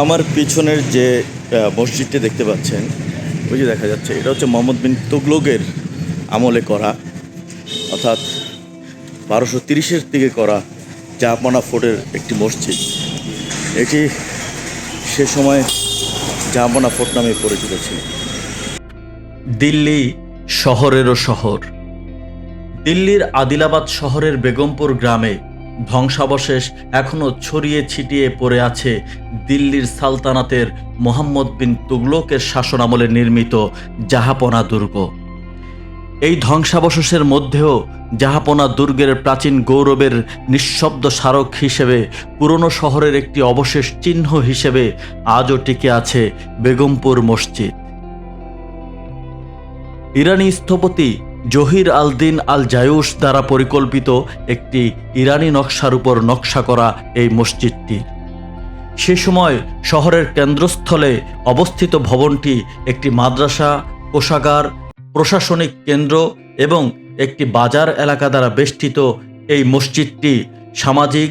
আমার পিছনের যে মসজিদটি দেখতে পাচ্ছেন, ওই যে দেখা যাচ্ছে, এটা হচ্ছে মোহাম্মদ বিন তুগলকের আমলে করা, অর্থাৎ বারোশো তিরিশের দিকে করা জাপানা ফোর্টের একটি মসজিদ। এটি সে সময় জাপানা ফোর্ট নামে পরিচিত ছিল। দিল্লি শহরেরও শহর। দিল্লির আদিলাবাদ শহরের বেগমপুর গ্রামে ধ্বংসাবশেষ এখনও ছড়িয়ে ছিটিয়ে পড়ে আছে দিল্লির সালতানাতের মোহাম্মদ বিন তুগলকের শাসনামলে নির্মিত জাহাপনা দুর্গ। এই ধ্বংসাবশেষের মধ্যেও জাহাপনা দুর্গের প্রাচীন গৌরবের নিঃশব্দ স্মারক হিসেবে পুরনো শহরের একটি অবশেষ চিহ্ন হিসেবে আজও টিকে আছে বেগমপুর মসজিদ। ইরানি স্থপতি জহির আল দিন আল জায়ুস দ্বারা পরিকল্পিত একটি ইরানি নকশার উপর নকশা করা এই মসজিদটি। সে সময় শহরের কেন্দ্রস্থলে অবস্থিত ভবনটি একটি মাদ্রাসা, কোষাগার, প্রশাসনিক কেন্দ্র এবং একটি বাজার এলাকা দ্বারা বেষ্টিত এই মসজিদটি সামাজিক,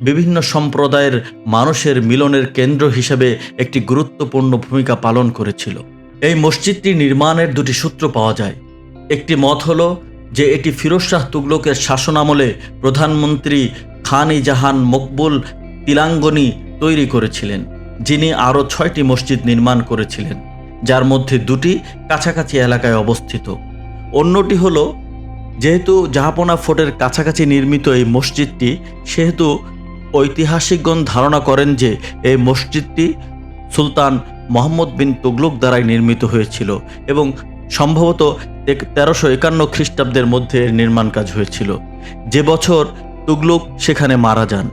বিভিন্ন সম্প্রদায়ের মানুষের মিলনের কেন্দ্র হিসেবে একটি গুরুত্বপূর্ণ ভূমিকা পালন করেছিল। এই মসজিদটি নির্মাণের দুটি সূত্র পাওয়া যায়। একটি মত হল যে এটি ফিরোজ শাহ তুগলকের শাসনামলে প্রধানমন্ত্রী খান জাহান মকবুল তিলাঙ্গনি তৈরি করেছিলেন, যিনি আরও ছয়টি মসজিদ নির্মাণ করেছিলেন, যার মধ্যে দুটি কাছাকাছি এলাকায় অবস্থিত। অন্যটি হল, যেহেতু জাহাপনা ফোর্টের কাছাকাছি নির্মিত এই মসজিদটি, সেহেতু ঐতিহাসিকগণ ধারণা করেন যে এই মসজিদটি সুলতান মোহাম্মদ বিন তুগলক দ্বারাই নির্মিত হয়েছিল এবং সম্ভবত তেরোশো একান্ন খ্রিস্টাব্দের মধ্যে নির্মাণ কাজ হয়েছিল। যে বছর তুগলক সেখানে মারা যান।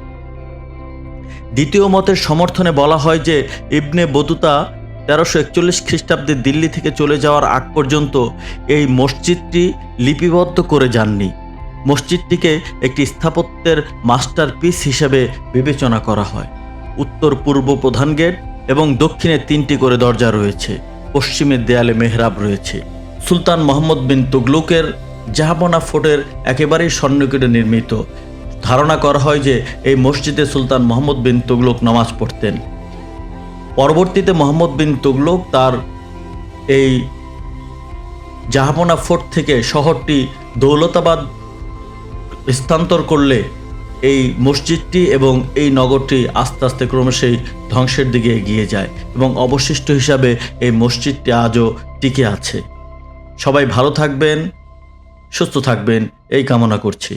দ্বিতীয় মতের সমর্থনে বলা হয় যে ইবনে বতুতা তেরোশো একচল্লিশ খ্রিস্টাব্দে দিল্লি থেকে চলে যাওয়ার আগ পর্যন্ত এই মসজিদটি লিপিবদ্ধ করে যাননি। মসজিদটিকে একটি স্থাপত্যের মাস্টারপিস হিসেবে বিবেচনা করা হয়। উত্তর পূর্ব প্রধান গেট এবং দক্ষিণে তিনটি করে দরজা রয়েছে। পশ্চিমের দেয়ালে মেহরাব রয়েছে। সুলতান মোহাম্মদ বিন তুগলুকের জাহাপনা ফোর্টের একেবারেই স্বর্ণকিটে নির্মিত। ধারণা করা হয় যে এই মসজিদে সুলতান মোহাম্মদ বিন তুগলক নামাজ পড়তেন। পরবর্তীতে মোহাম্মদ বিন তুগলক তার এই জাহাপনা ফোর্ট থেকে শহরটি দৌলতাবাদ স্থানান্তর করলে এই মসজিদটি এবং এই নগরটি আস্তে আস্তে ক্রমশই ধ্বংসের দিকে এগিয়ে যায় এবং অবশিষ্ট হিসাবে এই মসজিদটি আজও টিকে আছে। সবাই ভালো থাকবেন, সুস্থ থাকবেন, এই কামনা করছি।